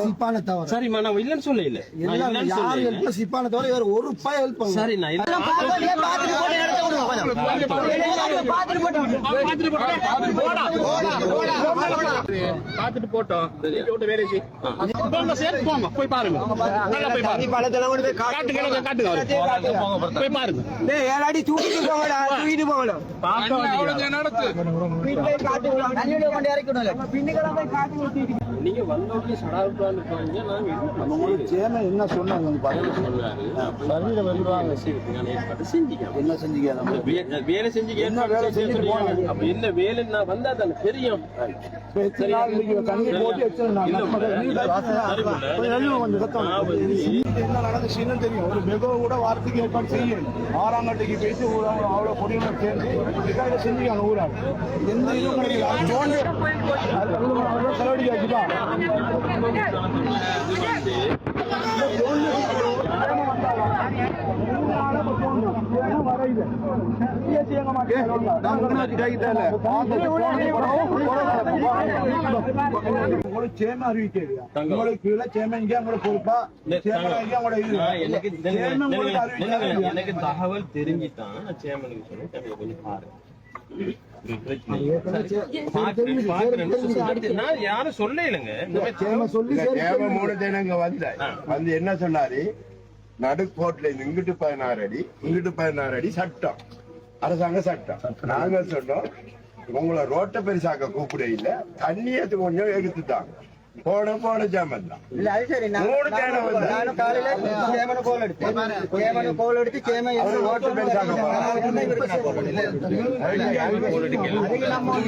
சிப்பான தவிர சரிம்மா நான் இல்லைன்னு சொல்ல இல்ல யார் ஹெல்ப்ல சிப்பான தவிர இவர் ஒரு ரூபாய் ஹெல்ப் பண்ணல. சரி நான் இல்ல- பார்த்துட்டு போட்டோம். விட்டு வேலை சேர்த்து போங்க. போய் பாருங்க. நல்லா போய் பாருங்க. காட்டுங்க அவரு. போய் பாருங்க. ஏழாடி தூக்கிட்டு போகடா தூக்கிட்டு நீங்க வந்த உடனே சடாவுக்கான்னு இருப்பாங்க நாங்க என்ன சேம என்ன சொன்னாங்க பதில் சொல்றாரு? பதில வருவாங்க செஞ்சீங்க என்ன செஞ்சீங்க வேலை செஞ்சு என்ன வேலை செஞ்சுட்டு போனாங்க? அப்ப என்ன வேலை நான் வந்தா தானே தெரியும். நாள் இன்னைக்கு கண்ணி போட்டு என்ன நடந்துச்சுன்னு தெரியும் ஒரு மெகோ கூட வாரத்துக்கு ஏற்பாடு செய்யும் ஆறாங்கட்டைக்கு போயிட்டு ஊராங்க அவ்வளவு பொடியுமே சேர்ந்து இதை செஞ்சுக்காங்க ஊராங்க எந்த இதுவும் கிடையாது வச்சுப்பா உங்களுக்கு சேம. உங்களுக்கு கீழே பொறுப்பா எனக்கு தகவல் தெரிஞ்சுதான் சேமனுக்கு கொஞ்சம் பாருங்க யாரும் சொல்ல இல்லைங்க சொல்லி. மூணு தினங்க வந்த வந்து என்ன சொன்னாரு நடுக்கோட்ல இருந்து இங்கிட்டு பதினாறு அடி இங்கிட்டு பதினாறு அடி சட்டம். அரசாங்க சட்டம். நாங்க சொன்னோம் உங்களை ரோட்டை பெருசாக்க கூப்பிட இல்ல. தண்ணியத்து கொஞ்சம் எடுத்துட்டாங்க. போன போன ஜாமன் தான் இல்ல அது சரி நான் மூணு தேனை வந்து நானும் காலையில சேமனை கோல் எடுத்தேன் சேமனை கோல் எடுத்து சேமன் அவரு ரோட்டை பெருசாக்க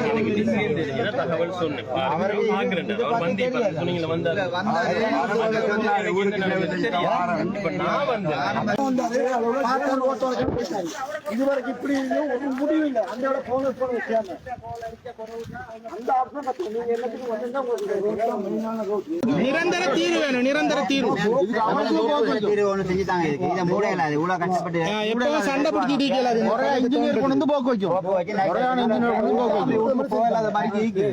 எனக்கு விஷயம் தெரிஞ்சுன்னா தகவல் சொன்னேன்? வந்து வந்தாரு. பார்த்தா ரோட்டை வரைக்கும் போயிட்டாரு. இதுவரைக்கும் இப்படி ஒரு முடிவு இல்லை அந்த இடம் போன போன சேம அந்த ஆப்ஷன் கத்து நீங்க எல்லாத்துக்கும் வந்தா உங்களுக்கு நிரந்தர தீர்வு வேணும் நிரந்தர தீர்வு. தீர்வு ஒண்ணு செஞ்சுட்டாங்க. இதுக்கு இதை மூடையில அது இவ்வளவு கஷ்டப்பட்டு எப்பவும் சண்டை பிடிச்சிட்டு இருக்கல முறையா இன்ஜினியர் கொண்டு வந்து போக்க வைக்கும். முறையான இன்ஜினியர் கொண்டு போக்க வைக்கும். போகாத மாதிரி